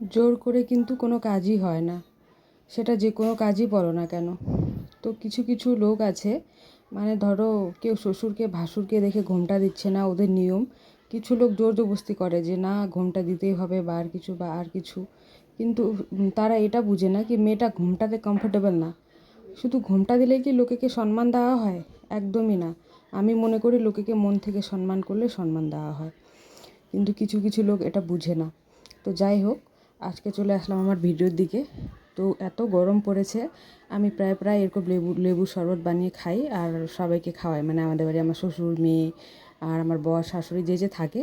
জোর করে কিন্তু কোনো কাজই হয় না। সেটা যে কোনো কাজই বলো না কেন। তো কিছু কিছু লোক আছে মানে ধরো কেউ শ্বশুরকে, ভাসুরকে দেখে ঘোমটা দিচ্ছে না, ওদের নিয়ম। কিছু লোক জোর জবস্তি করে যে, না, ঘোমটা দিতেই হবে বা আর কিছু বা আর কিছু। কিন্তু তারা এটা বুঝে না কি মেয়েটা ঘোমটাতে কমফোর্টেবল না। শুধু ঘোমটা দিলেই কি লোকেকে সম্মান দেওয়া হয়? একদমই না। আমি মনে করি লোকেকে মন থেকে সম্মান করলে সম্মান দেওয়া হয়। কিন্তু কিছু কিছু লোক এটা বুঝে না। তো যাই হোক আজকে চলে আসলাম আমার ভিডিওর দিকে। তো এত গরম পড়েছে, আমি প্রায় প্রায় এরকম লেবু লেবুর শরবত বানিয়ে খাই আর সবাইকে খাওয়াই। মানে আমাদের বাড়ি আমার শ্বশুর, মেয়ে আর আমার বর, শাশুড়ি যে যে থাকে,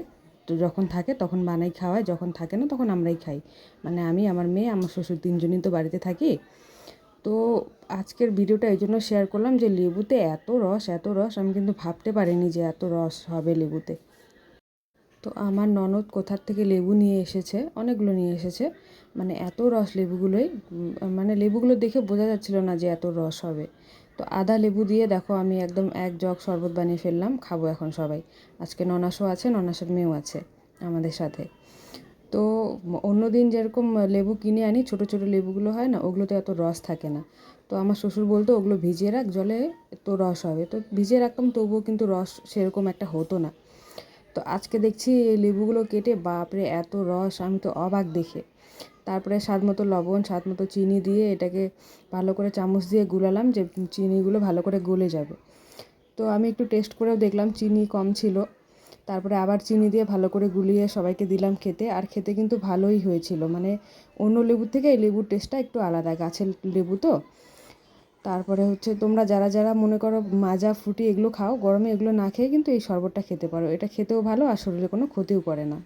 তো যখন থাকে তখন বানাই, খাওয়াই। যখন থাকে না তখন আমরাই খাই। মানে আমি, আমার মেয়ে, আমার শ্বশুর তিনজনই তো বাড়িতে থাকি। তো আজকের ভিডিওটা এই জন্য শেয়ার করলাম যে লেবুতে এত রস এত রস, আমি কিন্তু ভাবতে পারিনি যে এত রস হবে লেবুতে। তো আমার ননদ কোথার থেকে লেবু নিয়ে এসেছে, অনেকগুলো নিয়ে এসেছে। মানে এত রস লেবুগুলোই মানে লেবুগুলো দেখে বোঝা যাচ্ছিল না যে এত রস হবে। তো আদা লেবু দিয়ে দেখো আমি একদম এক জগ শরবত বানিয়ে ফেললাম, খাব এখন সবাই। আজকে ননাসও আছে, ননাসের মেয়েও আছে আমাদের সাথে। তো অন্য দিন যেরকম লেবু কিনে আনি, ছোট ছোট লেবুগুলো হয় না, ওগুলোতে এত রস থাকে না। তো আমার শ্বশুর বলতো, ওগুলো ভিজিয়ে রাখ, জলে তো রস হবে। তো ভিজিয়ে রাখতাম, তবুও কিন্তু রস সেরকম একটা হতো না। তো আজকে দেখছি এই লেবুগুলো কেটে, বাপরে, এত রস, আমি তো অবাক দেখে। তারপরে স্বাদ মতো লবণ, স্বাদ মতো চিনি দিয়ে এটাকে ভালো করে চামচ দিয়ে গুলালাম যে চিনিগুলো ভালো করে গলে যাবে। তো আমি একটু টেস্ট করেও দেখলাম চিনি কম ছিল। তারপরে আবার চিনি দিয়ে ভালো করে গুলিয়ে সবাইকে দিলাম খেতে। আর খেতে কিন্তু ভালোই হয়েছিল। মানে অন্য লেবুর থেকে এই লেবুর টেস্টটা একটু আলাদা। গাছের লেবু তো? তারপরে হচ্ছে তোমরা যারা যারা মনে করো মাজা, ফুটি এগুলো খাও, গরমে এগুলো না খেয়ে কিন্তু এই শরবতটা খেতে পারো। এটা খেতেও ভালো আর শরীরে কোনো ক্ষতিও করে না।